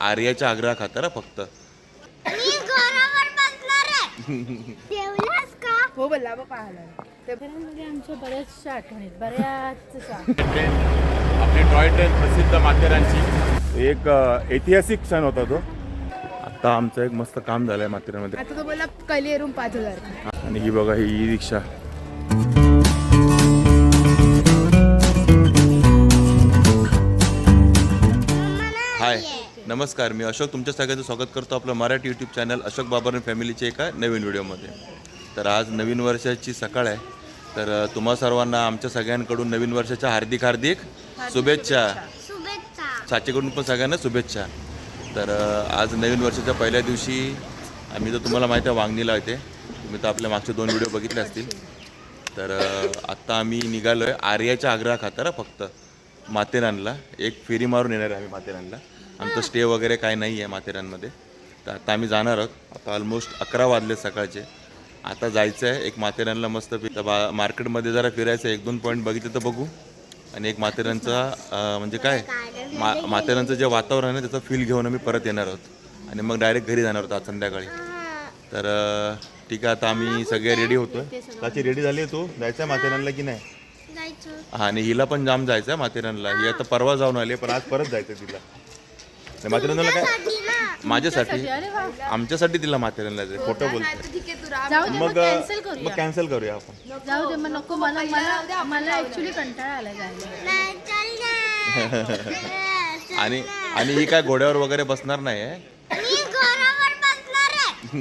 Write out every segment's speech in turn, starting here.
आर्याच्या आग्रह खातर फक्त. मी घरावर बसणार आहे. जेवलास का? हो बोलला मध्ये आमच्या बऱ्याचशा आठवणीत बऱ्याचशा. आपली टॉय ट्रेन प्रसिद्ध माथेरानची. एक ऐतिहासिक क्षण होता तो. आता आमचं एक मस्त काम झालंय माथेरानमध्ये. आता तो बोला पाच हजार. आणि ही बघा ही ई रिक्षा नमस्कार मी अशोक. तुमच्या सगळ्यांचं स्वागत करतो आपलं मराठी यूट्यूब चॅनल अशोक बाबर फॅमिलीच्या एका नवीन व्हिडिओमध्ये. तर आज नवीन वर्षाची सकाळ आहे. तर तुम्हा सर्वांना आमच्या सगळ्यांकडून नवीन वर्षाच्या हार्दिक हार्दिक शुभेच्छा. साचेकडून पण सगळ्यांना शुभेच्छा. तर आज नवीन वर्षाच्या पहिल्या दिवशी आम्ही तर तुम्हाला माहिती आहे वांगणीला येते तुम्ही तर आपल्या मागचे दोन व्हिडिओ बघितले असतील. तर आत्ता आम्ही निघालो आहे आर्याच्या आग्रह खातर फक्त माथेरानला. एक फेरी मारून येणार आहे आम्ही माथेरानला. आमचं स्टे वगैरे काय नाही आहे माथेरानमध्ये. तर आता आम्ही जाणार आहोत. आता ऑलमोस्ट अकरा वाजले सकाळचे. आता जायचं आहे एक माथेरानला मस्त बा मार्केटमध्ये जरा फिरायचं आहे एक दोन पॉईंट बघितले तर बघू. आणि एक माथेरानचा म्हणजे काय? मा माथेरानचं जे वातावरण आहे त्याचा फील घेऊन आम्ही परत येणार आहोत. आणि मग डायरेक्ट घरी जाणार आहोत आज संध्याकाळी. तर ठीक आहे आता आम्ही सगळे रेडी होतो त्याची रेडी झाली आहे तू? जायचं आहे माथेरानला की नाही? हा आणि हिला पण जाम जायचं आहे माथेरानला. ही आता परवा जाऊन आली पण आज परत जायचं तिला. नाही, माथेरानला काय? माझ्यासाठी? आमच्यासाठी तिला माथेरानला जायचं खोटं बोलतोय. ठीक आहे तू राहा जाऊ दे मग कॅन्सल मग करूया. कॅन्सल करूया आपण. जाऊ दे मग नको मला मला मला ऍक्च्युली कंटाळा आला जायला. नाही चल ना. आणि आणि ही काय घोड्यावर वगैरे बसणार नाही आहे मी घरावर बसणार आहे.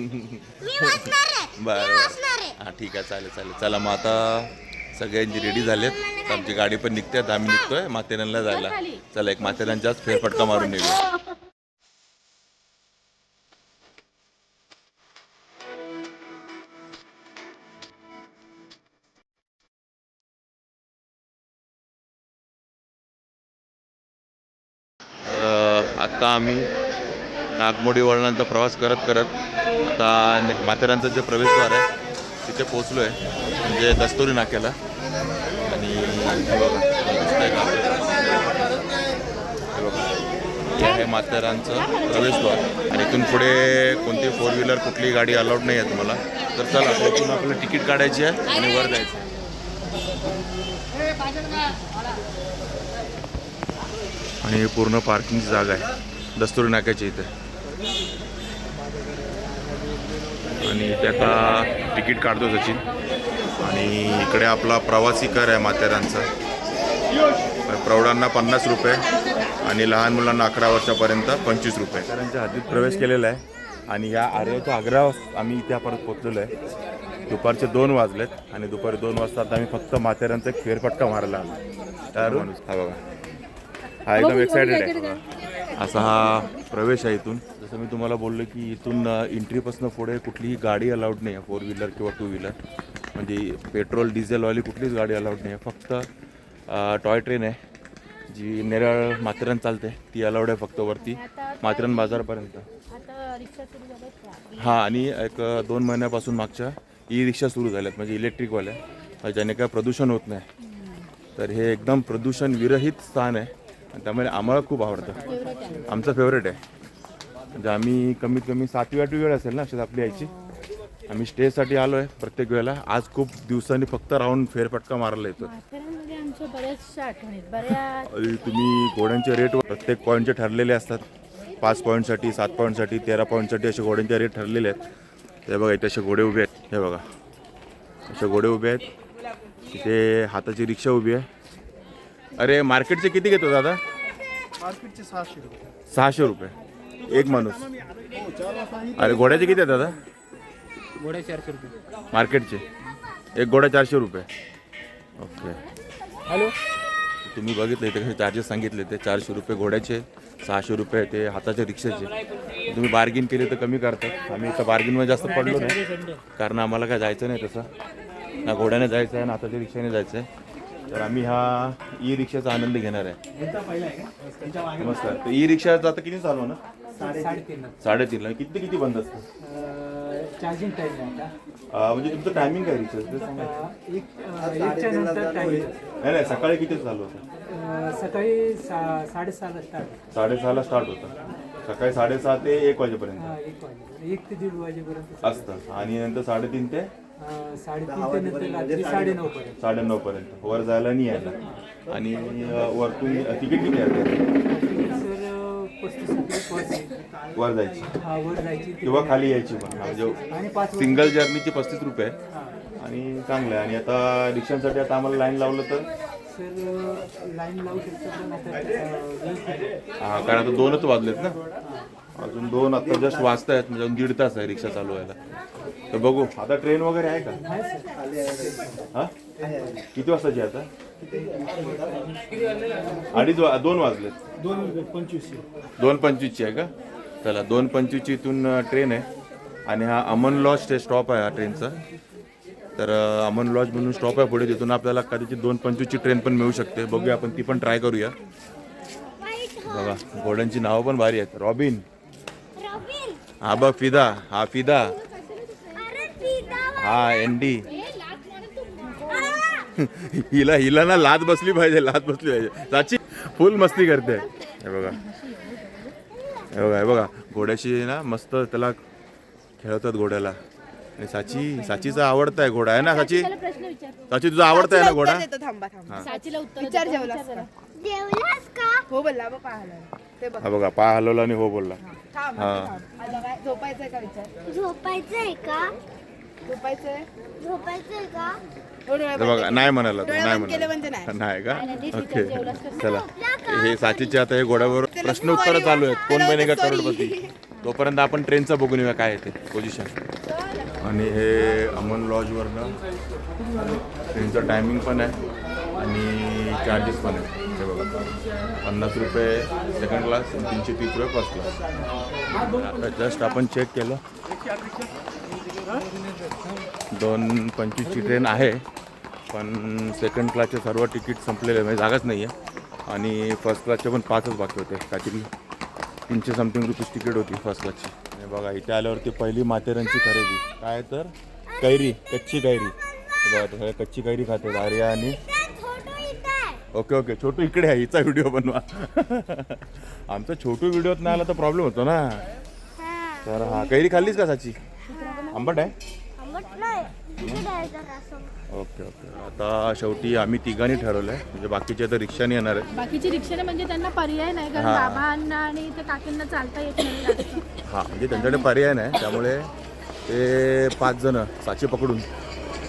मी बसणार आहे. मी बरं बसणार आहे. हा ठीक आहे चालेल चालेल. चला मग आता सगळ्यांची रेडी झालेत. तर आमची गाडी पण निघते आता आम्ही निघतोय माथेरानला जायला. चला एक माथेरानच्याच फेरफटका मारून येऊया आता आम्ही नागमोडी वळणांचा प्रवास करत करत आता ने- माथेरानचं जे प्रवेशद्वार आहे तिथे पोचलो आहे म्हणजे दस्तुरी नाक्याला. आणि हे हे आहे माथेरानचं प्रवेशद्वार. आणि इथून पुढे कोणती फोर व्हीलर कुठली गाडी अलाउड नाही आहे तुम्हाला. तर चला इथून आपल्याला तिकीट काढायची आहे आणि वर जायचं आहे. आणि हे पूर्ण पार्किंगची जागा आहे. दस्तुरी नाक्याच्या इथे. आणि आता तिकीट काढतो सचिन. आणि इकडे आपला प्रवासी कर आहे माथेरानचा प्रौढांना पन्नास रुपये आणि लहान मुलांना अकरा वर्षापर्यंत पंचवीस रुपये. माथेरानच्या हद्दीत प्रवेश केलेला आहे. आणि या आर्याचा आग्रा आम्ही इथे परत पोचलेलो आहे. दुपारचे दोन वाजलेत आणि दुपारी दोन वाजता आता आम्ही फक्त माथेरानचा एक फेरफटका मारायला आलो. तयार माणूस हा बघा. हा एकदम एक्सायटेड आहे. असा हा प्रवेश आहे इथून. जसं मी तुम्हाला बोललो की इथून एंट्रीपासून पुढे कुठलीही गाडी अलाउड नाही आहे फोर व्हीलर किंवा टू व्हीलर म्हणजे पेट्रोल डिझेलवाली कुठलीच गाडी अलाउड नाही आहे. फक्त टॉय ट्रेन आहे जी नेरळ माथेरान चालते ती अलाउड आहे फक्त वरती माथेरान बाजारपर्यंत. हां आणि एक दोन महिन्यापासून मागच्या ई रिक्षा सुरू झाल्यात म्हणजे इलेक्ट्रिकवाल्या ज्याने काय प्रदूषण होत नाही. तर हे एकदम प्रदूषण विरहित स्थान आहे. त्यामुळे आम्हाला खूप आवडतं. आमचं फेवरेट आहे. म्हणजे आम्ही कमीत कमी सातवी आठवी वेळ असेल ना अशीच आपली यायची. आम्ही स्टेसाठी आलो आहे प्रत्येक वेळेला. आज खूप दिवसांनी फक्त राहून फेरफटका मारायला येतो तुम्ही घोड्यांचे रेट प्रत्येक पॉईंटचे ठरलेले असतात. पाच पॉईंटसाठी सात पॉईंटसाठी तेरा पॉईंटसाठी असे घोड्यांचे रेट ठरलेले आहेत. ते बघा इथे असे घोडे उभे आहेत. हे बघा. असे घोडे उभे आहेत. इथे हाताची रिक्षा उभी आहे. अरे मार्केटचे किती घेतो दादा? मार्केटचे सहाशे रुपये. सहाशे रुपये. एक माणूस. अरे घोड्याचे किती आहेत दादा? घोडे चारशे रुपये. मार्केटचे. एक घोडा चारशे रुपये. ओके. हॅलो? तुम्ही बघितले ते कसे चार्जेस सांगितले ते चारशे रुपये घोड्याचे सहाशे रुपये ते हाताच्या रिक्षाचे. तुम्ही बार्गिन केले तर कमी करतात. आम्ही इथं बार्गिनमध्ये जास्त पडलो नाही. कारण आम्हाला काय जायचं नाही तसं. ना घोड्याने जायचं आहे ना हाताच्या रिक्षाने जायचं आहे तर आम्ही हा ई रिक्षाचा आनंद घेणार आहे. नमस्कार तर ई रिक्षाचं आता किती चालू आहे ना? साडेतीन. साडेतीनला किती ते किती बंद असतं? चार्जिंग टाईम आहे अं, म्हणजे तुमचं टायमिंग काय रिचार्ज ते सांगा आता एक अं, एकच्या नंतर टाईम नाही नाही सकाळी किती चालू होतं? सकाळी सा साडेसहाला स्टार्ट साडेसहाला स्टार्ट होतं. सकाळी साडेसहा ते एक वाजेपर्यंत. हा एक वाजे एक ते दीड वाजेपर्यंत असतं. आणि नंतर साडेतीन ते साडेतीन ते रात्री साडेनऊ पर्यंत साडेनऊ पर्यंत. वर जायला नाही यायला. आणि अं, वरतून तिकीट किती आहे? सर पस्तीस रुपये बस आहे. वर जायची. हा वर जायची. किंवा खाली यायची पण. म्हणजे आणि पाच सिंगल जर्नीची पस्तीस रुपये आणि चांगलं आहे. आणि आता रिक्षांसाठी आता आम्हाला लाईन लावलं तर? सर लाईन लावू शकतो पण आता अं, वेळ खूप आहे. हा कारण आता दोनच वाजलेत ना. अजून दोन आता जस्ट वाजतायत. म्हणजे अजून दीड तास आहे रिक्षा चालू व्हायला तर बघू. आता ट्रेन वगैरे आहे का? हा? किती वाजताची आता? अडीच वा दोन वाजलेत दोन पंचवीस दोन पंचवीसची आहे का? चला दोन पंचवीसची इथून ट्रेन आहे. आणि हा अमन लॉज ते स्टॉप आहे हा ट्रेनचा तर अमन लॉज म्हणून स्टॉप आहे पुढे. तिथून आपल्याला कदाचित दोन पंचवीसची ट्रेन पण मिळू शकते. बघूया आपण ती पण ट्राय करूया. बघा घोड्यांची नावं पण भारी आहेत. रॉबिन. रॉबिन. हा बघ फिदा. हा फिदा. हा एंडी हिला हिला ना लाद बसली पाहिजे लाद बसली पाहिजे. साची फुल मस्ती करते. हे बघा. हे बघा हे बघा. घोड्याशी ना मस्त त्याला खेळवतात घोड्याला. आणि साची साचीचा आवडता आहे घोडा आहे ना साची? साची तुझा आवडता आहे ना घोडा? देतो थांबा थांबा. साचीला उत्तर विचार दे, जेवलास विचार का? जरा. जेवलास का? हो बोलला ते बघ. हा बघा पाय हलवला आणि हो बोलला. थांब हा. थांब. आता काय? झोपायचंय का विचार? झोपायचंय का? झोपायचंय? झोपायचंय का? बघा. नाही म्हणाला तो नाही केले म्हणजे म्हणाला नाही. का? ओके? चला. हे साचीचे आता हे घोड्यावर प्रश्न उत्तर चालू आहेत. कोण बनेगा करोडपती? तोपर्यंत आपण ट्रेनचं बघून येऊया काय आहे ते पोझिशन आणि हे अमन लॉजवरनं ट्रेनचं टायमिंग पण आहे. आणि चार्जेस पण आहे हे बघा. पन्नास रुपये सेकंड क्लास आणि तीनशे तीस रुपये फर्स्ट क्लास आता जस्ट आपण चेक केलं. दोन पंचवीसची ट्रेन आहे पण सेकंड क्लासचे सर्व तिकीट संपलेले म्हणजे जागाच नाही आहे आणि फर्स्ट क्लासचे पण पाचच बाकी होते काहीतरी तीनशे समथिंग रुपीज तिकीट होती फर्स्ट क्लासची आणि बघा इथे आल्यावरती पहिली माथेरांची खरेदी. काय तर? कैरी कच्ची कैरी. बघा ते कच्ची कैरी खाते आर्या आणि ओके ओके छोटू इकडे आहे हिचा व्हिडिओ बनवा. आमचा छोटू व्हिडिओत नाही आला तर प्रॉब्लेम होतो ना. तर हा कैरी खाल्लीच का साची? आंबट आहे? Okay okay. आता शेवटी आम्ही तिघांनी ठरवलं आहे म्हणजे बाकीचे तर रिक्षाने येणार आहे बाकीची रिक्षाने म्हणजे त्यांना पर्याय नाही कारण हा. बाबांना आणि त्या काकींना चालता येत नाही. जास्त. हां म्हणजे त्यांच्याकडे पर्याय नाही. त्यामुळे ते पाच जण साची पकडून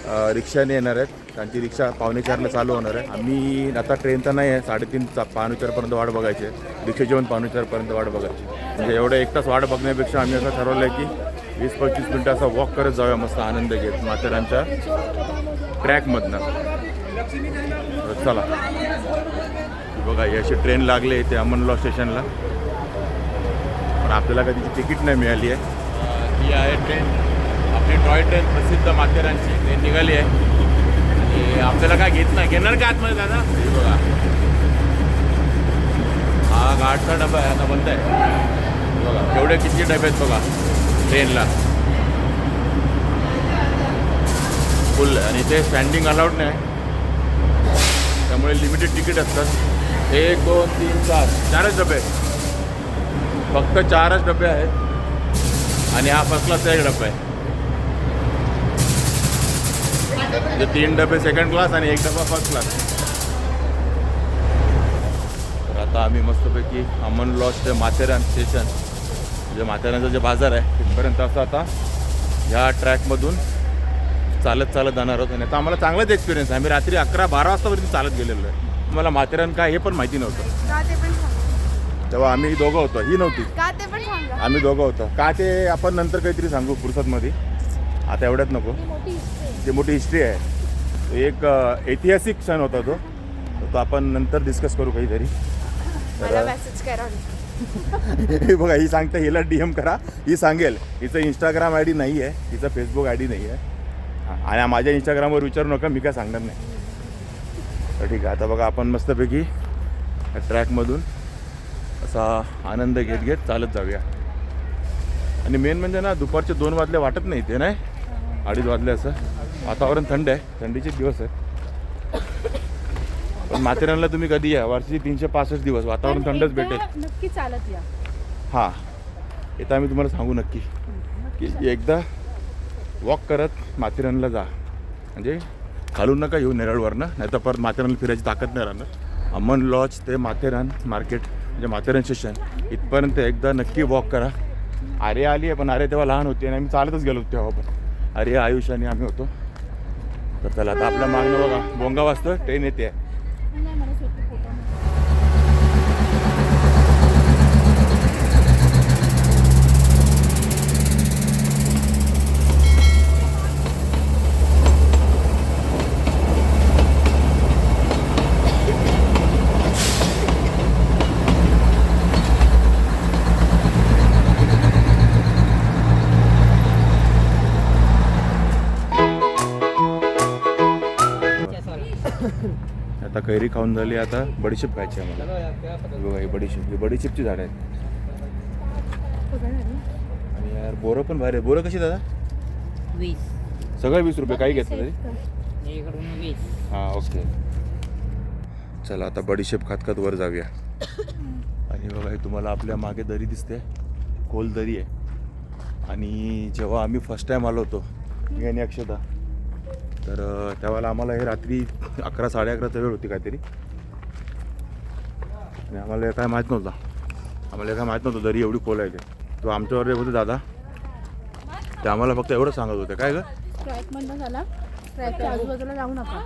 अ, रिक्षाने येणार आहेत. त्यांची रिक्षा पावणे चारला चालू होणार आहे. आम्ही आता ट्रेनचा नाही आहे. साडेतीन चा पावणे चारपर्यंत वाट बघायची आहे. रिक्षाची पण पावणे चारपर्यंत वाट बघायची म्हणजे एवढं एक तास वाट बघण्यापेक्षा आम्ही असं ठरवलं आहे की वीस पंचवीस मिनटं असा वॉक करत जाऊया मस्त आनंद घेत माथेरानच्या ट्रॅकमधनं चला. बघा ही अशी ट्रेन लागली इथे अमनलॉ स्टेशनला. पण आपल्याला कधीची तिकीट नाही मिळाली आहे. ही आहे ट्रेन आपली टॉय ट्रेन प्रसिद्ध माथेरानची ट्रेन निघाली आहे. आणि आपल्याला काय घेत नाही. घेणार का आतमध्ये दादा? बघा. हा गाठचा डबा आहे आता बंद आहे. बघा एवढे किती डबे आहेत बघा. ट्रेनला फुल आणि ते स्टँडिंग अलाउड नाही. त्यामुळे लिमिटेड तिकीट असतात. एक दोन तीन चार चारच डबे. फक्त चारच डबे आहेत. आणि हा फर्स्ट क्लासचा एक डबा आहे. म्हणजे तीन डबे सेकंड क्लास आणि एक डबा फर्स्ट क्लास तर आता आम्ही मस्तपैकी अमन लॉज ते माथेरान स्टेशन म्हणजे माथेरानचा जे बाजार आहे तिथपर्यंत असं आता ह्या ट्रॅकमधून चालत चालत जाणार आहोत. आणि आता आम्हाला चांगलाच एक्सपिरियन्स आहे. आम्ही रात्री अकरा बारा वाजतापर्यंत चालत गेलेलो आहे. मला माथेरान काय हे पण माहिती नव्हतं. का ते पण सांगा. तेव्हा आम्ही दोघं होतो. ही नव्हती. का ते पण सांगा. आम्ही दोघं होतो. का ते आपण नंतर काहीतरी सांगू फुरसतमध्ये. आता एवढ्यात नको. मोठी हिस्ट्री आहे. ती मोठी हिस्ट्री आहे. तो एक अ, ऐतिहासिक क्षण होता तो. तर तो आपण नंतर डिस्कस करू काहीतरी. मला मेसेज करा हे बघा ही सांगते हिला डी एम करा. ही सांगेल हिचं इंस्टाग्राम आय डी नाही आहे हिचं फेसबुक आय डी नाही आहे आणि माझ्या इंस्टाग्रामवर विचारू नका मी काय सांगणार नाही. तर ठीक आहे आता बघा आपण मस्तपैकी ट्रॅकमधून असा आनंद घेत घेत चालत जाऊया. आणि मेन म्हणजे ना दुपारचे दोन वाजले वाटत नाही ते नाही? अडीच वाजले असं. वातावरण थंड आहे थंडीचे दिवस आहे. पण माथेरानला तुम्ही कधी या. वर्षी तीनशे पासष्ट दिवस. वातावरण थंडच भेटेल. नक्की चालत या. हां. येतं आम्ही तुम्हाला सांगू नक्की. की एकदा वॉक करत माथेरानला जा. म्हणजे खालून नका येऊ नेरळवरनं नाही तर परत माथेरानला फिरायची ताकद नाही राहणार. अमन लॉज ते माथेरान मार्केट म्हणजे माथेरान स्टेशन इथपर्यंत एकदा नक्की वॉक करा. आर्या आली आहे पण आर्या तेव्हा लहान होती आणि आम्ही चालतच गेलो होतो तेव्हा पण आर्या आयुष आणि आम्ही होतो. तर चला आता आपल्या मागणं बघा. बोंगा वाजतं ट्रेन येते. नाही कैरी खाऊन झाली आता बडीशेप खायची आम्हाला. बघा ही बडीशेप ही बडीशेपची झाडं आहेत. आणि यार बोरं पण भारी आहे बोरं कशी दादा? वीस. सगळं वीस रुपये काही घेतलं तरी? हां ओके. चला आता बडीशेप खात खात वर जाऊया. आणि बघा हे तुम्हाला आपल्या मागे दरी दिसते. खोल दरी आहे. आणि जेव्हा आम्ही फर्स्ट टाईम आलो होतो आणि अक्षता. तर त्यावेळेला आम्हाला हे रात्री अकरा साडे अकराचा वेळ होती काहीतरी. आणि आम्हाला हे काय माहीत नव्हतं. आम्हाला काय माहीत नव्हतं दरी एवढी खोल आहे ते. तो आमच्यावर होते दादा ते आम्हाला फक्त एवढं सांगत होते. काय गं? ट्रॅक मधनं झाला. ट्रॅकच्या आजूबाजूला जाऊ नका.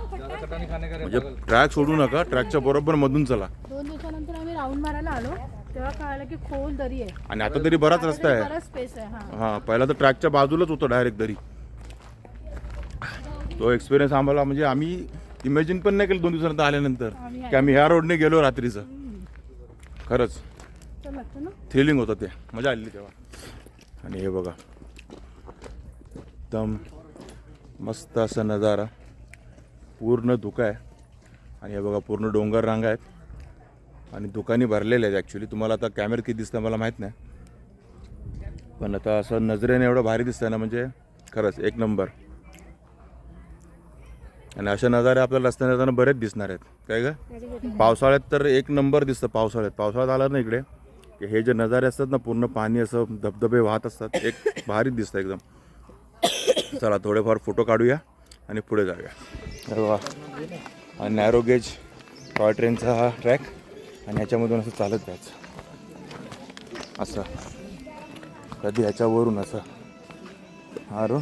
म्हणजे ट्रॅक सोडू नका ट्रॅकच्या बरोबर मधून चला. दोन दिवसानंतर आम्ही राऊंड मारायला आलो. तेव्हा कळालं की खोल दरी आहे. आणि आता तरी बराच रस्ता आहे. बराच स्पेस आहे हा. हां पहिला तर ट्रॅकच्या बाजूलाच होतं डायरेक्ट दरी. तो एक्सपिरियन्स आम्हाला म्हणजे आम्ही इमॅजिन पण नाही केलं दोन दिवसानंतर आल्यानंतर. की आम्ही ह्या रोडने गेलो रात्रीचं. खरंच. थ्रिलिंग होतं ते. मजा आली तेव्हा. आणि हे बघा. एकदम मस्त असा नजारा. पूर्ण धुका आहे. आणि हे बघा पूर्ण डोंगर रांगा आहेत. आणि दुकानी भरलेले आहेत ॲक्च्युली तुम्हाला आता कॅमेरा किती दिसतं मला माहीत नाही. पण आता असं नजरेने एवढं भारी दिसतं ना म्हणजे खरंच एक नंबर. आणि अशा नजारे आपल्याला रस्त्याने जाताना बरेच दिसणार आहेत. काय का पावसाळ्यात तर एक नंबर दिसतं पावसाळ्यात. पावसाळ्यात आला ना इकडे की हे जे नजारे असतात ना पूर्ण पाणी असं धबधबे वाहत असतात. एक भारीच दिसतं एकदम. चला थोडेफार फोटो काढूया आणि पुढे जाऊया. अरे वा. नॅरो गेज टॉय ट्रेनचा हा ट्रॅक आणि ह्याच्यामधून असं चालत जायचं. असं. कधी ह्याच्यावरून असं. हा रो.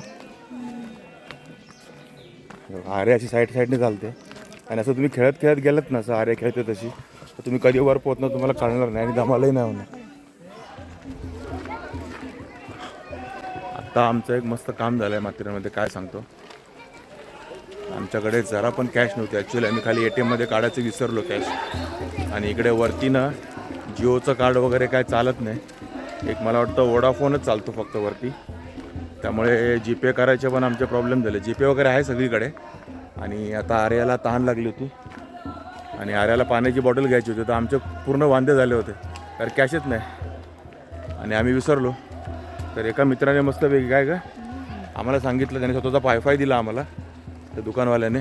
आरे अशी साईड साईडने चालते आणि असं तुम्ही खेळत खेळत गेलात ना असं आरे खेळते तशी तर तुम्ही कधी वर पोहोचणार तुम्हाला कळणार नाही आणि धमालही नाही होणार. आत्ता आमचं एक मस्त काम झालं आहे माथेरानमध्ये काय सांगतो? आमच्याकडे जरा पण कॅश नव्हती ॲक्च्युली आम्ही खाली ए टी एममध्ये काढायचं विसरलो कॅश आणि इकडे वरती ना जिओचं कार्ड वगैरे काय चालत नाही. एक मला वाटतं वोडाफोनच चालतो फक्त वरती. त्यामुळे जी पे करायचे पण आमचे प्रॉब्लेम झाले. जी पे वगैरे आहे सगळीकडे. आणि आता आर्याला तहान लागली होती. आणि आर्याला पाण्याची बॉटल घ्यायची होती. तर आमचे पूर्ण वांदे झाले होते. कारण कॅशच नाही. आणि आम्ही विसरलो. तर एका मित्राने मस्तपैकी काय का आम्हाला सांगितलं. त्याने स्वतःचा वायफाय दिला आम्हाला. त्या दुकानवाल्याने.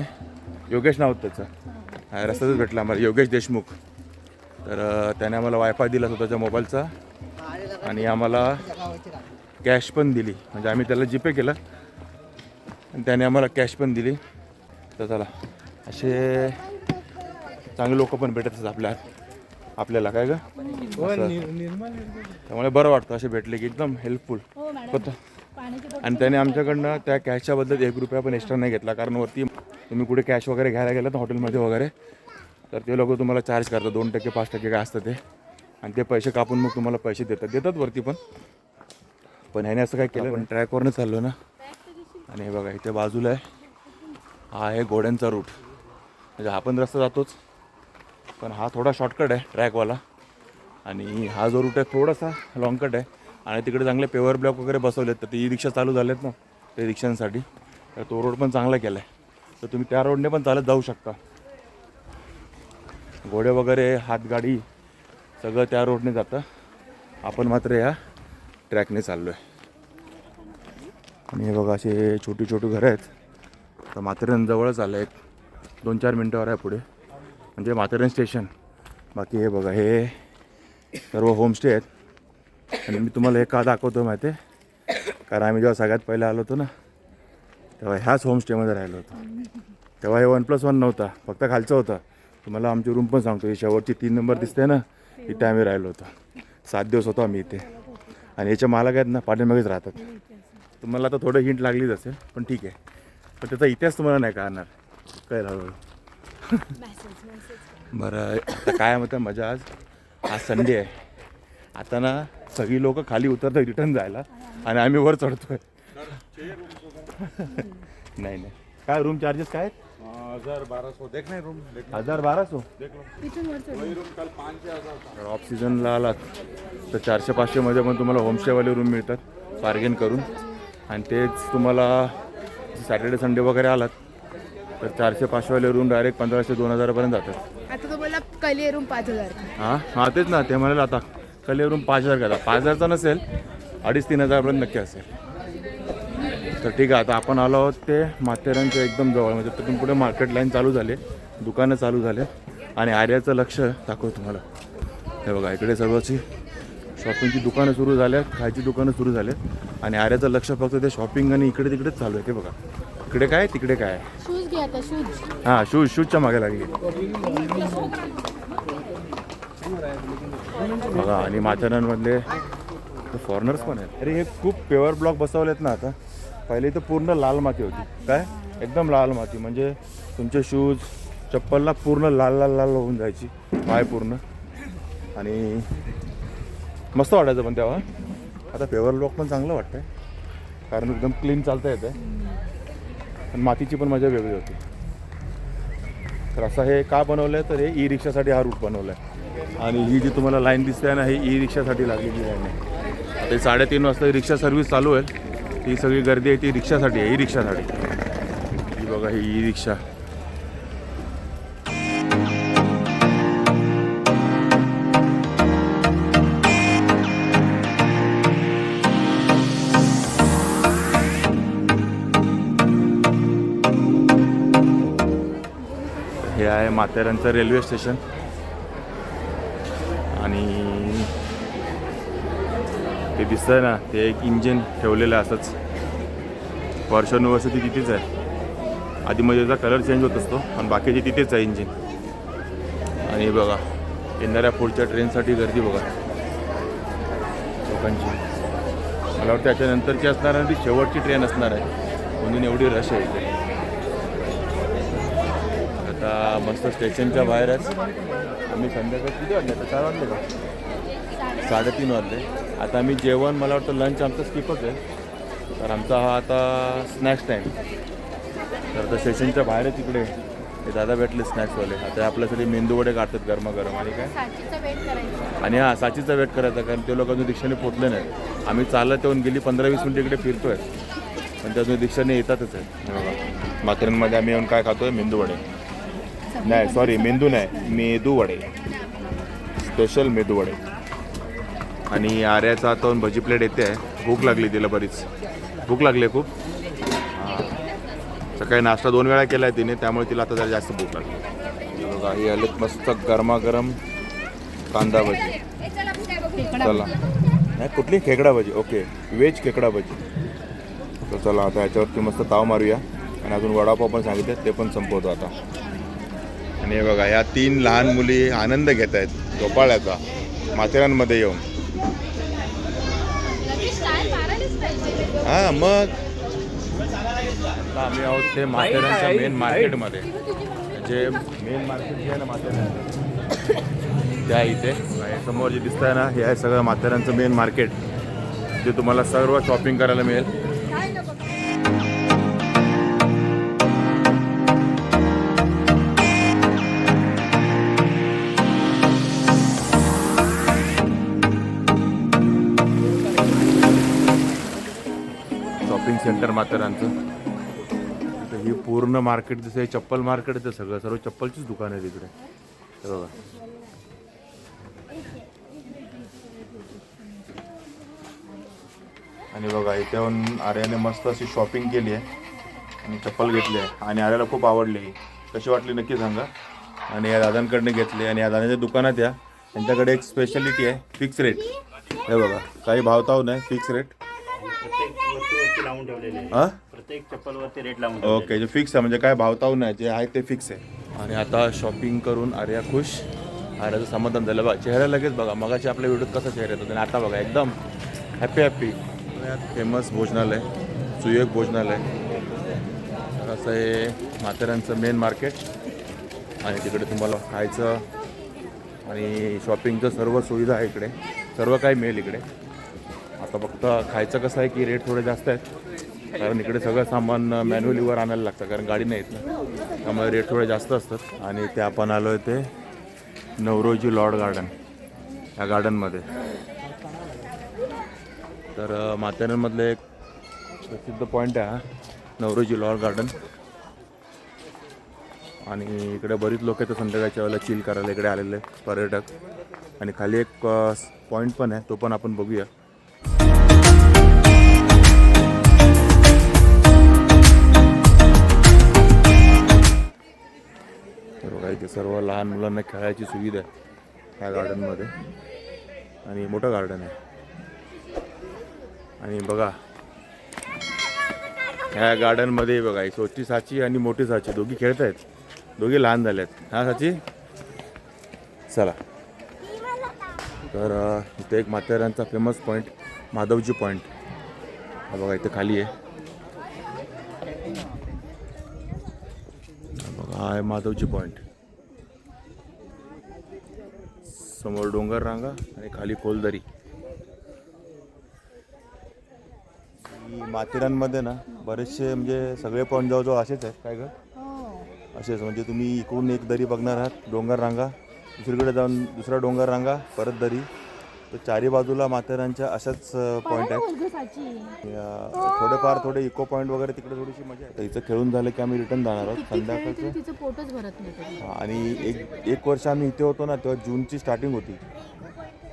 योगेश नाव होतं त्याचं. रस्त्यातच भेटला आम्हाला. योगेश देशमुख. तर त्याने आम्हाला वायफाय दिला स्वतःच्या मोबाईलचा आणि आम्हाला कॅश पण दिली. म्हणजे आम्ही त्याला जीपे केलं आणि त्याने आम्हाला कॅश पण दिली. तर चला असे चांगले लोक पण भेटत असतात आपल्या आपल्याला काय का. त्यामुळे बरं वाटतं असे भेटले की एकदम हेल्पफुल हो आणि त्याने आमच्याकडनं त्या कॅशच्या बद्दल एक रुपया पण एक्स्ट्रा नाही घेतला कारण वरती तुम्ही कुठे कॅश वगैरे घ्यायला गेलात ना हॉटेलमध्ये वगैरे तर ते लोक तुम्हाला चार्ज करतात. दोन टक्के पाच टक्के काय असतं ते. आणि ते पैसे कापून मग तुम्हाला पैसे देतात. देतात वरती पण. पण ह्याने असं काय केलं पण ट्रॅकवरनं चाललो ना. आणि हे बघा इथे बाजूला आहे. हा आहे घोड्यांचा रूट म्हणजे हा पण रस्ता जातोच. पण हा थोडा शॉर्टकट आहे ट्रॅकवाला आणि हा जो रूट आहे थोडासा लॉंगकट आहे. आणि तिकडे चांगले पेवर ब्लॉक वगैरे बसवलेत. तर ते ई रिक्षा चालू झालेत ना ते रिक्षांसाठी तर तो रोड पण चांगला केला आहे तर तुम्ही त्या रोडने पण चालत जाऊ शकता. घोडे वगैरे हातगाडी सगळं त्या रोडने जातं. आपण मात्र या ट्रॅकने चाललो आहे आणि हे बघा असे छोटी छोटी घरं आहेत. तर माथेरान जवळच आलं एक दोन चार मिनटावर आहे पुढे. म्हणजे माथेरान स्टेशन. बाकी हे बघा हे सर्व होमस्टे आहेत. आणि मी तुम्हाला हे का दाखवतो माहिती आहे कारण आम्ही जेव्हा सगळ्यात पहिले आलो होतो ना तेव्हा ह्याच होमस्टेमध्ये राहिलो होतो. तेव्हा हे वन प्लस वन नव्हता फक्त खालचं होतं. तुम्हाला आमची रूम पण सांगतो ही शेवटची तीन नंबर दिसते ना इथे आम्ही राहिलो होतो. सात दिवस होतो आम्ही इथे. आणि याच्या मालक आहेत ना पाठीमागेच राहतात. तुम्हाला आता थोडं हिंट लागलीच असेल पण ठीक आहे. पण त्याचा इतिहास तुम्हाला नाही कळणार. कळेल हळूहळू. बरं काय म्हणतं मजा आज. आज संडे आहे. आता ना सगळी लोक खाली उतरतात रिटर्न जायला. आणि आम्ही वर चढतोय. नाही नाही. काय रूम चार्जेस काय आहेत? हजार बारह सौ देख नहीं रूम देख हजार. वही रूम कल पाँच छः हजार था ऑफ सीझनला आलात. तर चारशे पाचशेमध्ये पण तुम्हाला होमस्टेवाले रूम मिळतात. बार्गेन करून. आणि तेच तुम्हाला सॅटर्डे संडे वगैरे आलात. तर चारशे पाचशेवाले रूम डायरेक्ट पंधराशे दोन हजारापर्यंत जातात. आता तो बोला कलिये रूम पाच हजार हां? हां तेच ना. ते म्हणाले आता कले रूम पाच हजार करा पाच हजारचा नसेल अडीच तीन हजारपर्यंत नक्की असेल. तर ठीक आहे आता आपण आलो आहोत ते माथेरानच्या एकदम जवळ. म्हणजे तिथून पुढे मार्केट लाईन चालू झाले. दुकानं चालू झाले. आणि आर्याचं लक्ष दाखवतो तुम्हाला. हे बघा इकडे सर्वची शॉपिंगची दुकानं सुरू झाल्यात खायची दुकानं सुरू झाल्यात आणि आर्याचं लक्ष फक्त ते शॉपिंग आणि इकडे तिकडेच चालू आहे. ते बघा. इकडे काय तिकडे काय शूज शूज हां शूज शूजच्या मागे लागली. बघा आणि माथेरानमधले फॉरेनर्स पण आहेत. अरे हे खूप प्युअर ब्लॉक बसवलेत ना आता. पहिले तर पूर्ण लाल माती होती. काय? एकदम लाल माती. म्हणजे तुमचे शूज चप्पलला पूर्ण लाल लाल लाल होऊन जायची. पाय पूर्ण. आणि मस्त वाटायचं पण तेव्हा. आता प्युअर ब्लॉक पण चांगलं वाटतंय. कारण एकदम क्लीन चालता येतं पण मातीची पण मजा वेगळी होती. तर असं हे का बनवलं आहे तर हे ई रिक्षासाठी हा रूट बनवला आहे आणि ही जी तुम्हाला लाईन दिसते ना ही ई रिक्षासाठी लागलेली लाईन आहे. आता ही साडेतीन वाजता रिक्षा सर्व्हिस चालू आहे ही सगळी गर्दी आहे ती रिक्षासाठी आहे ई रिक्षासाठी ही बघा ही ई रिक्षा हे आहे माथेरानचं रेल्वे स्टेशन आणि ते दिसतंय ना ते एक इंजिन ठेवलेलं असंच. वर्षानुवर्ष ती तिथेच आहे. आधी मध्ये त्याचा कलर चेंज होत असतो आणि बाकीचे तिथेच आहे इंजिन. आणि बघा येणाऱ्या पुढच्या ट्रेनसाठी गर्दी बघा. लोकांची. मला वाटतं त्याच्यानंतरची असणार आणि ती शेवटची ट्रेन असणार आहे. म्हणून एवढी रश आहे इथे. आता मस्त स्टेशनच्या बाहेरच. आम्ही संध्याकाळी किती वाजले? आता चार वाजले का? साडेतीन वाजले. आता आम्ही जेवण मला वाटतं लंच आमचं स्किपच आहे. तर आमचा हा आता स्नॅक्स टाईम तर आता स्टेशनच्या बाहेरच तिकडे. हे दादा भेटले स्नॅक्सवाले आता आपल्यासाठी मेंदू वडे काढतात गरमागरम. आणि काय? आणि हा साचीचा वेट करायचा कारण ते लोक अजून रिक्षाने पोचले नाहीत. आम्ही चालत येऊन गेली पंधरा वीस मिनिटं इकडे फिरतोय. पण ते अजून रिक्षाने येतातच आहेत. माथेरानमध्ये आम्ही येऊन काय खातोय? मेंदू वडे. नाही सॉरी मेंदू नाही मेदू वडे. स्पेशल मेदू वडे. आणि आर्याचा आता भजी प्लेट येते. आहे भूक लागली तिला बरीच. भूक लागली आहे खूप सकाळी नाश्ता दोन वेळा केला आहे तिने त्यामुळे तिला आता जरा जास्त भूक लागली. बघा ही आलेत मस्त गरमागरम कांदा भजी. चला. नाही कुठली? खेकडा भजी. ओके. व्हेज खेकडा भजी. तर चला आता याच्यावरती मस्त ताव मारूया. आणि अजून वडापाव पण सांगितले ते पण संपवतो आता. आणि बघा या तीन लहान मुली आनंद घेत आहेत झोपाळ्याचा. माथेरानमध्ये येऊन. हां मग? आम्ही आहोत ते माथेरानच्या मेन मार्केटमध्ये जे मेन मार्केट जे आहे ना माथेरान त्या इथे. समोर जे दिसत आहे ना हे आहे सगळं माथेरानचं मेन मार्केट जे तुम्हाला सर्व शॉपिंग करायला मिळेल. सेंटर माथेरानचं तर ही पूर्ण मार्केट जसं हे चप्पल मार्केट आहे सगळं सर्व चप्पलचीच दुकान आहे तिकडे हे बघा. आणि बघा इथेहून आर्याने मस्त अशी शॉपिंग केली आहे. आणि चप्पल घेतली आहे. आणि आर्याला खूप आवडली कशी वाटली नक्की सांगा. आणि या दादांकडनं घेतली आणि या दादांच्या दुकानात या. त्यांच्याकडे एक स्पेशालिटी आहे फिक्स रेट हे बघा काही भावताव नाही फिक्स रेट लावून ठेवलेले आहे हां? प्रत्येक चप्पलवरती रेट लावून ठेवलेले ओके जे फिक्स आहे म्हणजे काय भावताव नाही जे आहे ते फिक्स आहे. आणि आता शॉपिंग करून आर्या खुश. आर्याचं समाधान झालं. बघा चेहरा लगेच बघा. मगाशी आपल्या व्हिडिओत कसा चेहरा येतो आणि आता बघा एकदम हॅपी हॅपी फेमस भोजनालय सुयोग भोजनालय. असं हे माथेरानचं मेन मार्केट आणि तिकडे तुम्हाला खायचं आणि शॉपिंगचं सर्व सुविधा आहे इकडे. सर्व काही मिळेल इकडे. आता फक्त खायचं कसं आहे की रेट थोडे जास्त आहेत? कारण इकडे सगळं सामान मॅन्युअलीवर आणायला लागतं कारण गाडी नाही येत ना. त्यामुळे रेट थोडे जास्त असतात. आणि ते आपण आलो आहे ते नवरोजी लॉर्ड गार्डन या गार्डनमध्ये. तर अ, माथेरानमधलं एक प्रसिद्ध पॉईंट आहे हा नवरोजी लॉर्ड गार्डन. आणि इकडे बरीच लोक आहेत संध्याकाळच्या वेळेला चिल करायला इकडे आलेले पर्यटक. आणि खाली एक पॉईंट पण आहे तो पण आपण बघूया. बघा इथे सर्व लहान मुलांना खेळायची सुविधा आहे ह्या गार्डनमध्ये आणि मोठं गार्डन आहे. आणि बघा ह्या गार्डनमध्ये बघा ही छोटी साची आणि मोठी साची. दोघी खेळत आहेत दोघी लहान झाले आहेत हा साची? चला. तर अ, इथे एक माथेरानचा फेमस पॉईंट माधवजी पॉईंट हा बघा इथे खाली आहे. बघा हा आहे माधवजी पॉईंट समोर डोंगर रांगा आणि खाली खोलदरी ही माथेरानमध्ये ना बरेचसे म्हणजे सगळे पॉईंट जवळजवळ असेच आहेत काय ग? असेच म्हणजे तुम्ही इकडून एक दरी बघणार आहात डोंगर रांगा. दुसरीकडे जाऊन दुसरा डोंगर रांगा परत दरी. तर चारी बाजूला माथेरानच्या अशाच पॉईंट आहेत. या- थोडेफार थोडे इको पॉईंट वगैरे तिकडे थोडीशी मजा आहे तर इथं खेळून झालं की आम्ही रिटर्न जाणार आहोत संध्याकाळचं. तिचं पोटच भरत नाही कधी. हा, आणि एक एक वर्ष आम्ही इथे होतो ना तेव्हा जूनची स्टार्टिंग होती.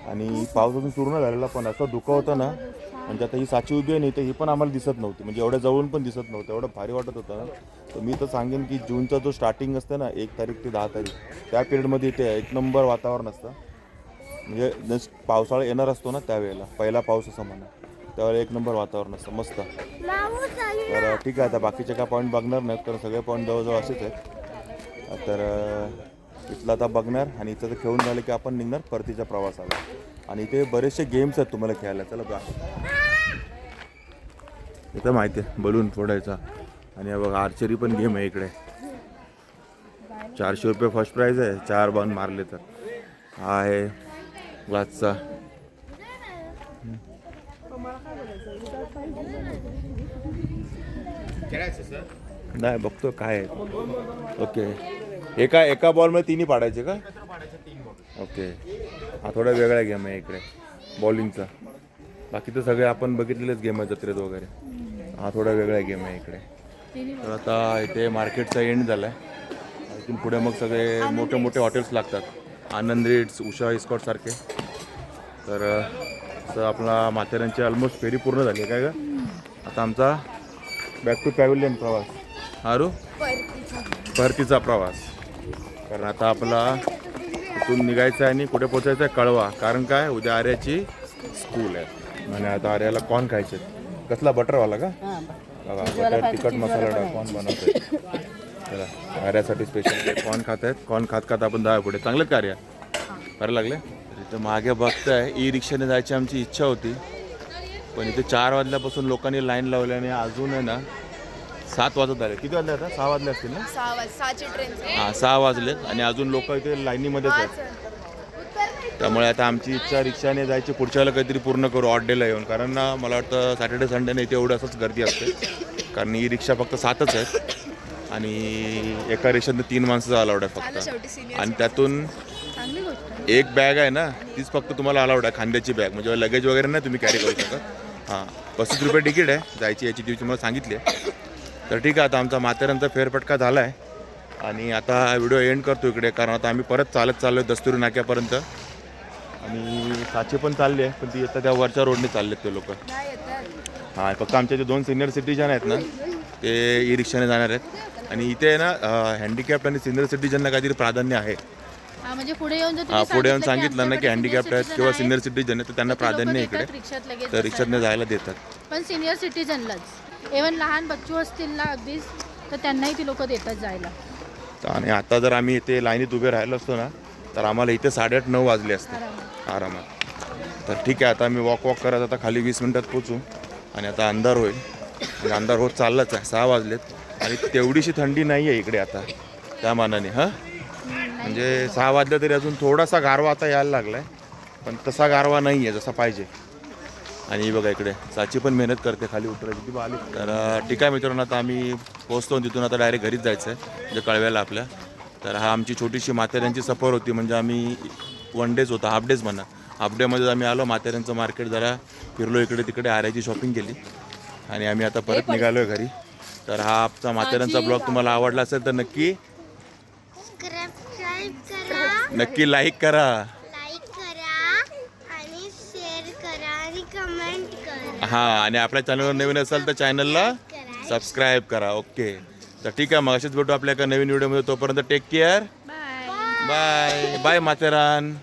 आणि पाऊस अजून सुरू नाही झालेला पण असं धुकं होतं ना म्हणजे आता ही साची उभी आहे नाही तर ही पण आम्हाला दिसत नव्हती. म्हणजे एवढ्या जवळून पण दिसत नव्हतं एवढं भारी वाटत होतं ना. तर मी तर सांगेन की जूनचा जो स्टार्टिंग असतं ना एक तारीख ते दहा तारीख त्या पिरियडमध्ये इथे एक नंबर वातावरण असतं. म्हणजे जस्ट पावसाळा येणार असतो ना त्यावेळेला. पहिला पाऊस असं म्हणा. त्यावेळेला एक नंबर वातावरण असतं. मस्त. तर ठीक आहे. आता बाकीचे काय पॉईंट बघणार नाहीत कारण सगळे पॉईंट जवळजवळ असेच आहेत. तर इथलं आता बघणार आणि इथं तर खेळून झालं की आपण निघणार परतीच्या प्रवासाला. आणि इथे बरेचसे गेम्स आहेत तुम्हाला खेळायला. चला बघा इथं माहिती आहे बलून फोडायचा. आणि बघा आर्चरी पण गेम आहे इकडे. चारशे रुपये फर्स्ट प्राईज आहे. चार बॉल मारले तर. हा आहे. ग्लासचा नाही बघतो काय आहे. ओके एका एका बॉलमध्ये तिन्ही पाडायचे का? ओके हा थोडा वेगळा गेम आहे इकडे बॉलिंगचा बाकी तर सगळे आपण बघितलेलेच गेम आहे जत्रेत वगैरे. हा थोडा वेगळा गेम आहे इकडे. तर आता इथे मार्केटचा एंड झाला आहे इथून पुढे मग सगळे मोठे मोठे हॉटेल्स लागतात. आनंद रिट्स उषा इस्कॉट सारखे. तर असं आपला माथेरानची ऑलमोस्ट फेरी पूर्ण झाली आहे काय का आता आमचा बॅक टू पॅव्हिलियन प्रवास. हारू परतीचा प्रवास. कारण आता आपला इथून निघायचं आहे आणि कुठे पोचायचं आहे कळवा. कारण काय? उद्या आर्याची स्कूल आहे. आणि आता आर्याला कॉर्न खायचे कसला बटरवाला का? बघा बटर तिखट मसाला कॉर्न बनवतोय. चला आर्यासाठी स्पेशल कॉर्न खात आहेत. कॉर्न खात खात आपण दहा पुढे. चांगलेत का आर्या बरं लागले? इथं मागे बघताय ई रिक्षाने जायची आमची इच्छा होती. पण इथे चार वाजल्यापासून लोकांनी लाईन लावल्याने अजून आहे ना सात वाजत आले. किती वाजले आता? सहा वाजले असतील ना? सहा वाज सहाची ट्रेन हां सहा वाजलेत आणि अजून लोक इथे लाईनीमध्येच आहेत. त्यामुळे आता आमची इच्छा रिक्षाने जायची. पुढच्या वेळेला काहीतरी पूर्ण करू ऑड डेला येऊन. कारण ना मला वाटतं सॅटर्डे संडेने इथे एवढं असंच गर्दी असते. कारण ही रिक्षा फक्त सातच आहेत. आणि एका रिक्षात तीन माणसं अलाउड आहे फक्त. आणि त्यातून. एक बॅग आहे ना तीच फक्त तुम्हाला अलाउड आहे खांद्याची बॅग म्हणजे लगेज वगैरे नाही तुम्ही कॅरी करू शकत. हां पस्तीस रुपये तिकीट आहे जायची याची ती तुम्हाला सांगितली आहे. तर ठीक आहे आता आमचा माथेरानचा फेरफटका झाला आहे आणि आता हा व्हिडिओ एंड करतो इकडे कारण आता आम्ही परत चालत चाललो आहे दस्तुरी नाक्यापर्यंत. आणि साचे पण चालले आहे पण ती आता त्या वरच्या रोडने चाललेत ते लोक. येतात. हां फक्त आमचे जे दोन सिनियर सिटीजन आहेत ना ते ई रिक्षाने जाणार आहेत. आणि इथे आहे ना हँडिकॅप्ट आणि सिनियर सिटीजनला काहीतरी प्राधान्य आहे. म्हणजे पुढे येऊन जर हा तुम्ही पुढे येऊन सांगितलं ना की हँडिकॅप्ट आहेत किंवा सिनियर सिटीजन आहेत तर त्यांना प्राधान्य आहे इकडे. तर रिक्षातने. जायला देतात. पण सिनियर सिटीजनलाच इव्हन लहान बच्चू असतील ना अगदीच तर त्यांनाही ती लोक देतात जायला. तर आणि आता जर आम्ही इथे लाईनीत उभे राहिलो असतो ना तर आम्हाला इथे साडेआठ नऊ वाजले असते. आरामात. तर ठीक आहे आता आम्ही वॉक वॉक करत आता खाली वीस मिनटात पोचू आणि आता अंधार होईल. आणि अंधार होत चाललाच आहे सहा वाजलेत. आणि तेवढीशी थंडी नाही आहे इकडे आता त्या मानाने हां? म्हणजे सहा वाजलं तरी अजून थोडासा गारवा आता यायला लागला आहे पण तसा गारवा नाही आहे जसा पाहिजे. आणि बघा इकडे साची पण मेहनत करते खाली उतरायची ती आली तर ठीक आहे मित्रांनो आता आम्ही पोहोचतो आणि तिथून आता डायरेक्ट घरीच जायचं आहे म्हणजे कळव्याला आपल्या. तर हा आमची छोटीशी माथेऱ्यांची सफर होती म्हणजे आम्ही वन डेज होता हाफ डेज म्हणा. हाफ डेमध्ये आम्ही आलो माथेऱ्यांचं मार्केट जरा फिरलो इकडे तिकडे आऱ्याची शॉपिंग केली. आणि आम्ही आता परत निघालो आहे घरी. तर हा आमचा माथेऱ्यांचा ब्लॉग तुम्हाला आवडला असेल तर नक्की नक्की लाईक करा. हां आणि आपल्या चॅनलवर नवीन असाल तर चॅनलला सबस्क्राईब करा. ओके तर ठीक आहे मग असेच भेटू आपल्या एका नवीन व्हिडिओमध्ये तोपर्यंत take care bye bye Matheran